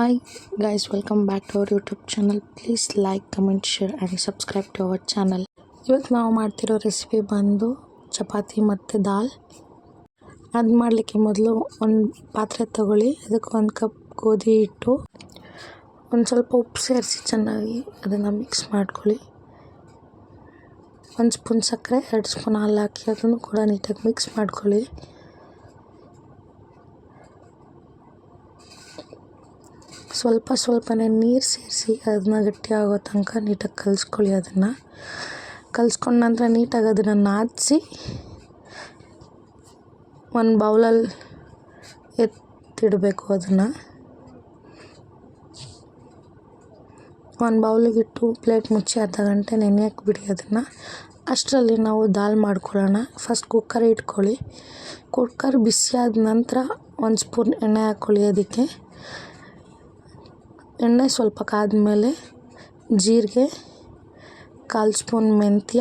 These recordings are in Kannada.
Hi guys, welcome back to our YouTube channel. Please like, comment, share and subscribe to our channel. ಇವತ್ತು ನಾವು ಮಾಡ್ತಿರೋ ರೆಸಿಪಿ ಬಂದು ಚಪಾತಿ ಮತ್ತು ದಾಲ್. ಅದು ಮಾಡಲಿಕ್ಕೆ ಮೊದಲು ಒಂದು ಪಾತ್ರೆ ತಗೊಳ್ಳಿ. ಅದಕ್ಕೆ ಒಂದು ಕಪ್ ಗೋಧಿ ಹಿಟ್ಟು. ಒಂದು ಸ್ವಲ್ಪ ಉಪ್ಪು ಸೇರಿಸಿ ಚೆನ್ನಾಗಿ ಅದನ್ನು ಮಿಕ್ಸ್ ಮಾಡ್ಕೊಳ್ಳಿ. ಒಂದು ಸ್ಪೂನ್ ಸಕ್ಕರೆ ಎರಡು ಸ್ಪೂನ್ ಹಾಲು ಹಾಕಿ ಅದನ್ನು ಕೂಡ ನೀಟಾಗಿ ಮಿಕ್ಸ್ ಮಾಡ್ಕೊಳ್ಳಿ. ಸ್ವಲ್ಪ ಸ್ವಲ್ಪನೇ ನೀರು ಸೇರಿಸಿ ಅದನ್ನ ಗಟ್ಟಿ ಆಗೋ ತನಕ ನೀಟಾಗಿ ಕಲಿಸ್ಕೊಳ್ಳಿ ಅದನ್ನು. ಕಲಿಸ್ಕೊಂಡ ನಂತರ ನೀಟಾಗಿ ಅದನ್ನು ನಾದಿಸಿ ಒಂದು ಬೌಲಲ್ಲಿ ಎತ್ತಿಡಬೇಕು ಅದನ್ನು. ಒಂದು ಬೌಲಿಗಿಟ್ಟು ಪ್ಲೇಟ್ ಮುಚ್ಚಿ ಅರ್ಧ ಗಂಟೆ ನೆನೆಯಕ್ಕೆ ಬಿಡಿ ಅದನ್ನು. ಅಷ್ಟರಲ್ಲಿ ನಾವು ದಾಲ್ ಮಾಡ್ಕೊಳ್ಳೋಣ. ಫಸ್ಟ್ ಕುಕ್ಕರ್ ಇಟ್ಕೊಳ್ಳಿ. ಕುಕ್ಕರ್ ಬಿಸಿಯಾದ ನಂತರ ಒಂದು ಸ್ಪೂನ್ ಎಣ್ಣೆ ಹಾಕ್ಕೊಳ್ಳಿ ಅದಕ್ಕೆ. ಎಣ್ಣೆ ಸ್ವಲ್ಪ ಕಾದ್ಮೇಲೆ ಜೀರಿಗೆ, ಕಾಲು ಸ್ಪೂನ್ ಮೆಂತ್ಯ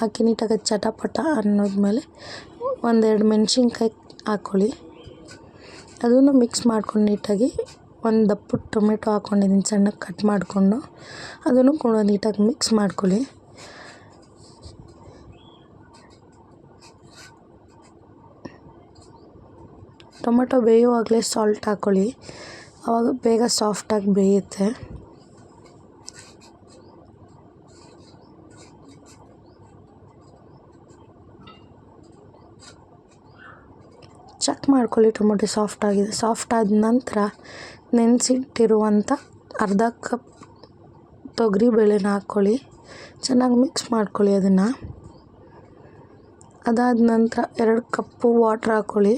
ಹಾಕಿ ನೀಟಾಗಿ ಚಟಪಟ ಅನ್ನೋದ್ಮೇಲೆ ಒಂದೆರಡು ಮೆಣಸಿನ್ಕಾಯಿ ಹಾಕ್ಕೊಳ್ಳಿ ಅದನ್ನು ಮಿಕ್ಸ್ ಮಾಡ್ಕೊಂಡು ನೀಟಾಗಿ ಒಂದು ದಪ್ಪು ಟೊಮೆಟೊ ಹಾಕ್ಕೊಂಡಿದ್ದೀನಿ ಸಣ್ಣಗೆ ಕಟ್ ಮಾಡಿಕೊಂಡು. ಅದನ್ನು ಕೂಡ ನೀಟಾಗಿ ಮಿಕ್ಸ್ ಮಾಡ್ಕೊಳ್ಳಿ. ಟೊಮೆಟೊ ಬೇಯುವಾಗಲೇ ಸಾಲ್ಟ್ ಹಾಕ್ಕೊಳ್ಳಿ ಆವಾಗ ಬೇಗ ಸಾಫ್ಟಾಗಿ ಬೇಯುತ್ತೆ. ಚೆಕ್ ಮಾಡ್ಕೊಳ್ಳಿ, ಟೊಮೊಟೊ ಸಾಫ್ಟ್ ಆಗಿದೆ. ಸಾಫ್ಟ್ ಆದ ನಂತರ ನೆನೆಸಿಟ್ಟಿರುವಂಥ ಅರ್ಧ ಕಪ್ ತೊಗರಿ ಬೇಳೆನ ಹಾಕ್ಕೊಳ್ಳಿ ಚೆನ್ನಾಗಿ ಮಿಕ್ಸ್ ಮಾಡ್ಕೊಳ್ಳಿ ಅದನ್ನು. ಅದಾದ ನಂತರ ಎರಡು ಕಪ್ಪು ವಾಟ್ರ್ ಹಾಕ್ಕೊಳ್ಳಿ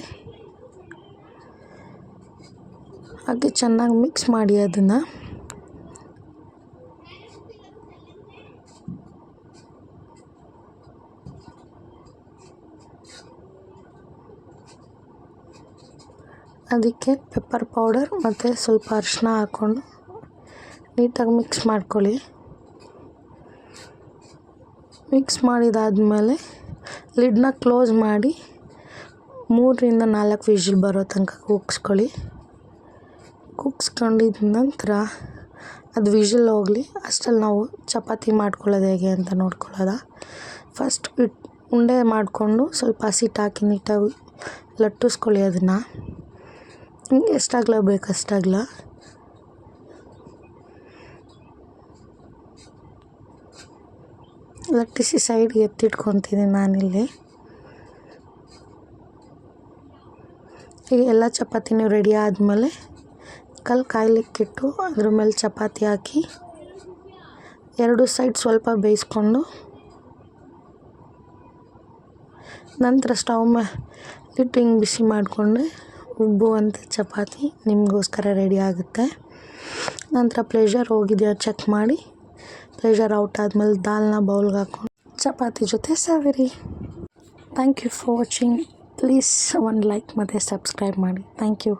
ಹಾಗೆ ಚೆನ್ನಾಗಿ ಮಿಕ್ಸ್ ಮಾಡಿ ಅದನ್ನು. ಅದಕ್ಕೆ ಪೆಪ್ಪರ್ ಪೌಡರ್ ಮತ್ತು ಸ್ವಲ್ಪ ಅರಿಶಿನ ಹಾಕ್ಕೊಂಡು ನೀಟಾಗಿ ಮಿಕ್ಸ್ ಮಾಡ್ಕೊಳ್ಳಿ. ಮಿಕ್ಸ್ ಮಾಡಿದಾದಮೇಲೆ ಲಿಡ್ನ ಕ್ಲೋಸ್ ಮಾಡಿ ಮೂರರಿಂದ ನಾಲ್ಕು ವಿಷಲ್ ಬರೋ ತನಕ ಕೂಗಿಸ್ಕೊಳ್ಳಿ. ಕೂಗಿಸ್ಕೊಂಡಿದ ನಂತರ ಅದು ವಿಷಲ್ ಹೋಗಲಿ ಅಷ್ಟ್ರಲ್ಲಿ ನಾವು ಚಪಾತಿ ಮಾಡ್ಕೊಳ್ಳೋದು ಹೇಗೆ ಅಂತ ನೋಡ್ಕೊಳ್ಳೋದ? ಫಸ್ಟ್ ಉಂಡೆ ಮಾಡಿಕೊಂಡು ಸ್ವಲ್ಪ ಹಸಿಟ್ಟು ಹಾಕಿ ನೀಟಾಗಿ ಲಟ್ಟಿಸ್ಕೊಳ್ಳಿ ಅದನ್ನು. ಹಿಂಗೆ ಎಷ್ಟಾಗಲ ಬೇಕು ಅಷ್ಟಾಗ್ಲ. ಲಟ್ಟಿಸಿ ಸೈಡ್ಗೆ ಎತ್ತಿಟ್ಕೊತೀನಿ ನಾನಿಲ್ಲಿ. ಈಗ ಎಲ್ಲ ಚಪಾತಿನೂ ರೆಡಿ ಆದಮೇಲೆ ಕಲ್ಲು ಕಾಯ್ಲಿಕ್ಕಿಟ್ಟು ಅದ್ರ ಮೇಲೆ ಚಪಾತಿ ಹಾಕಿ ಎರಡು ಸೈಡ್ ಸ್ವಲ್ಪ ಬೇಯಿಸ್ಕೊಂಡು ನಂತರ ಸ್ಟವ್ ಮೇಲೆ ಇಟ್ಟು ಹಿಂಗೆ ಬಿಸಿ ಮಾಡಿಕೊಂಡು ಉಬ್ಬುವಂಥ ಚಪಾತಿ ನಿಮಗೋಸ್ಕರ ರೆಡಿ ಆಗುತ್ತೆ. ನಂತರ ಪ್ರೆಷರ್ ಹೋಗಿದೆಯಾ ಚೆಕ್ ಮಾಡಿ. ಪ್ರೆಷರ್ ಔಟ್ ಆದಮೇಲೆ ದಾಲ್ನ ಬೌಲ್ಗೆ ಹಾಕ್ಕೊಂಡು ಚಪಾತಿ ಜೊತೆ ಸವಿರಿ. Thank you for watching please ಒಂದು ಲೈಕ್ ಮತ್ತು ಸಬ್ಸ್ಕ್ರೈಬ್ ಮಾಡಿ. Thank you